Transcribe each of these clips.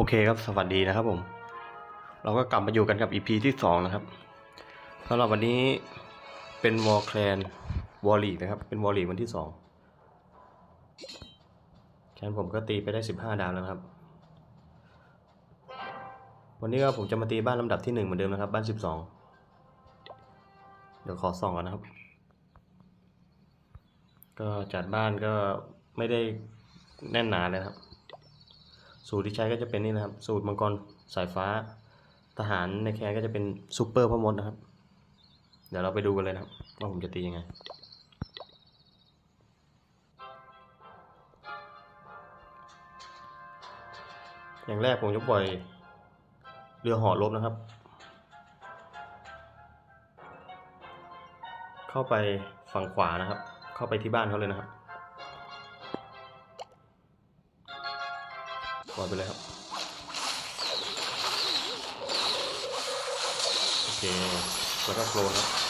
โอเคครับ สวัสดีนะครับผม เราก็กลับมาอยู่กันกับ EP ที่สองนะครับสำหรับวันนี้เป็นวอลแคลนวอลลีนะครับ เป็นวอลลีวันที่สองแคนผมก็ตีไปได้สิบห้าดาวแล้วนะครับ วันนี้ก็ผมจะมาตีบ้านลำดับที่หนึ่งเหมือนเดิมนะครับ บ้านสิบสองเดี๋ยวขอส่องก่อนนะครับ ก็จัดบ้านก็ไม่ได้แน่นหนาเลยครับ สูตรที่ใช้ก็จะเป็นนี่นะครับ สูตรมังกรสายฟ้า ทหารในแคนก็จะเป็นซูเปอร์พ่อมดนะครับ เดี๋ยวเราไปดูกันเลยนะครับ ว่าผมจะตียังไงอย่างแรกผมจะปล่อยเรือหอลบนะครับ เข้าไปฝั่งขวานะครับ เข้าไปที่บ้านเขาเลยนะครับ ปล่อยไปเลยครับ โอเคแล้วก็โคลนครับ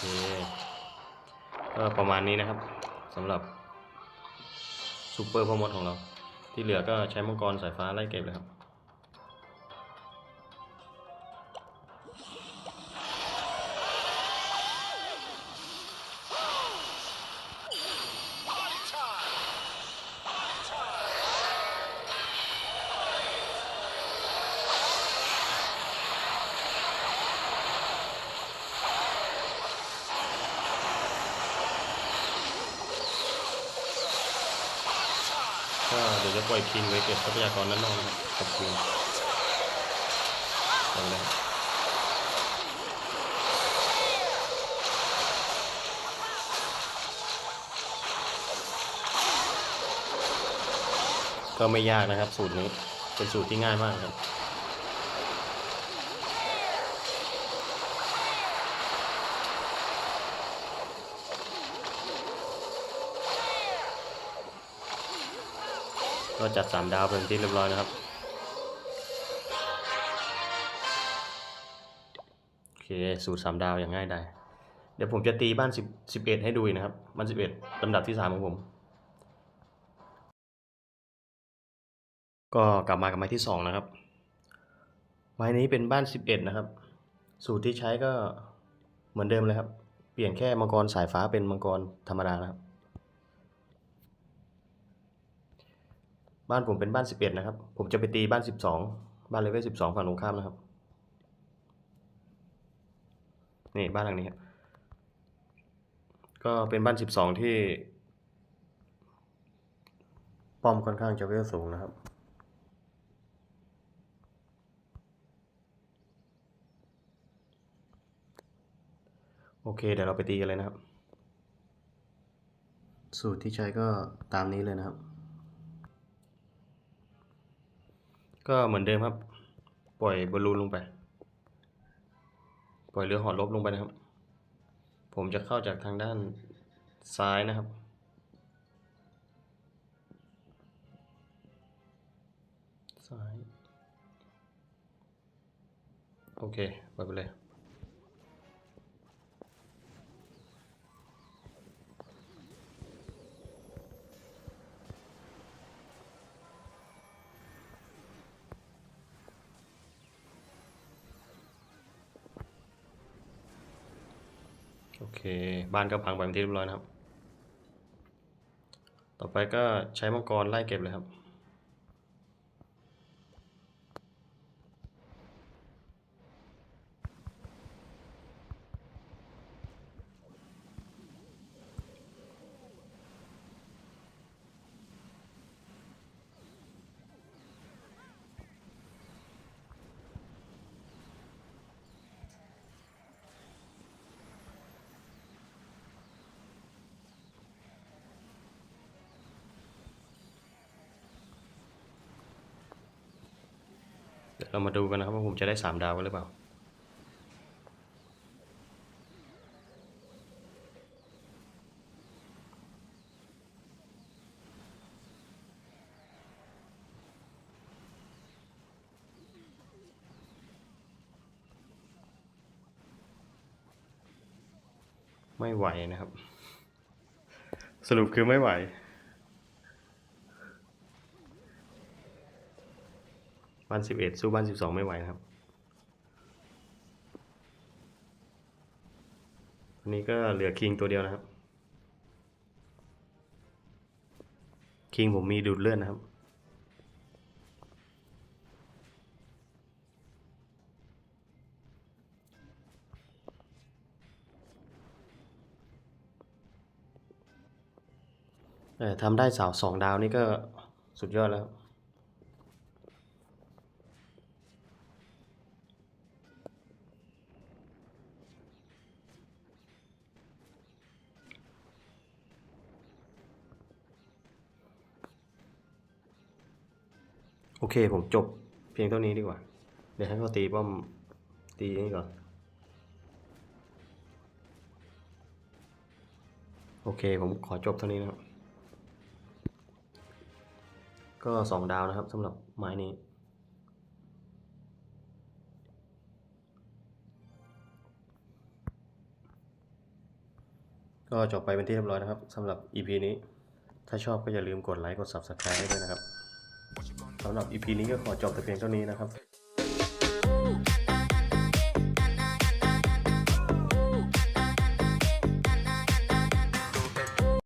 เคก็ประมาณนี้นะครับสำหรับซูเปอร์พ่อมดของเรา ที่เหลือก็ใช้มังกรสายฟ้าไล่เก็บเลยครับ ก็เดี๋ยวจะปล่อยคิงไว้เก็บทรัพยากรด้านนอกนะครับขอบคุณตอาเลยครับก็ไม่ยากนะครับ สูตรนี้เป็นสูตรที่ง่ายมากครับ ก็จัดสามดาวเป็นที่เรียบร้อยนะครับ โอเค สูตรสามดาวอย่างง่ายดายเดี๋ยวผมจะตีบ้านสิบสิบเอ็ดให้ดูนะครับ บ้านสิบเอ็ดลำดับที่สามของผม ก็กลับมากับไม้ที่สองนะครับ ไม้นี้เป็นบ้านสิบเอ็ดนะครับ สูตรที่ใช้ก็เหมือนเดิมเลยครับ เปลี่ยนแค่มังกรสายฟ้าเป็นมังกรธรรมดานะครับ บ้านผมเป็นบ้านสิบเอ็ดนะครับ ผมจะไปตีบ้านสิบสองบ้านเลเวลสิบสองฝั่งตรงข้ามนะครับ นี่บ้านหลังนี้ครับก็เป็นบ้านสิบสองที่ ป้อมค่อนข้างจะเวลสูงนะครับโอเค เดี๋ยวเราไปตีกันเลยนะครับ สูตรที่ใช้ก็ตามนี้เลยนะครับ ก็เหมือนเดิมครับ ปล่อยบอลลูนลงไป ปล่อยเรือหอลบลงไปนะครับ ผมจะเข้าจากทางด้านซ้ายนะครับ ซ้าย โอเค ปล่อยไปเลย โอเค บ้านก็พังไปเป็นที่เรียบร้อยนะครับ ต่อไปก็ใช้มังกรไล่เก็บเลยครับ เรามาดูกันนะครับว่าผมจะได้สามดาวกันหรือเปล่า ไม่ไหวนะครับ สรุปคือไม่ไหว บ้านสิบเอ็ดสู้บ้านสิบสองไม่ไหวนะครับวันนี้ก็เหลือคิงตัวเดียวนะครับ คิงผมมีดูดเลื่อดนะครับเออทำได้สาวสองดาวนี่ก็สุดยอดแล้ว โอเคผมจบเพียงเท่านี้ดีกว่า เดี๋ยวให้เขาตีป้อมตีนี่ก่อน โอเคผมขอจบเท่านี้นะครับ ก็สองดาวนะครับสำหรับไม้นี้ก็จบไปเป็นที่เรียบร้อยนะครับสำหรับ EP นี้ ถ้าชอบก็อย่าลืมกดไลค์ กด Subscribe ให้ด้วยนะครับ สำหรับ EP นี้ก็ขอจบแต่เพียงเท่านี้นะครับ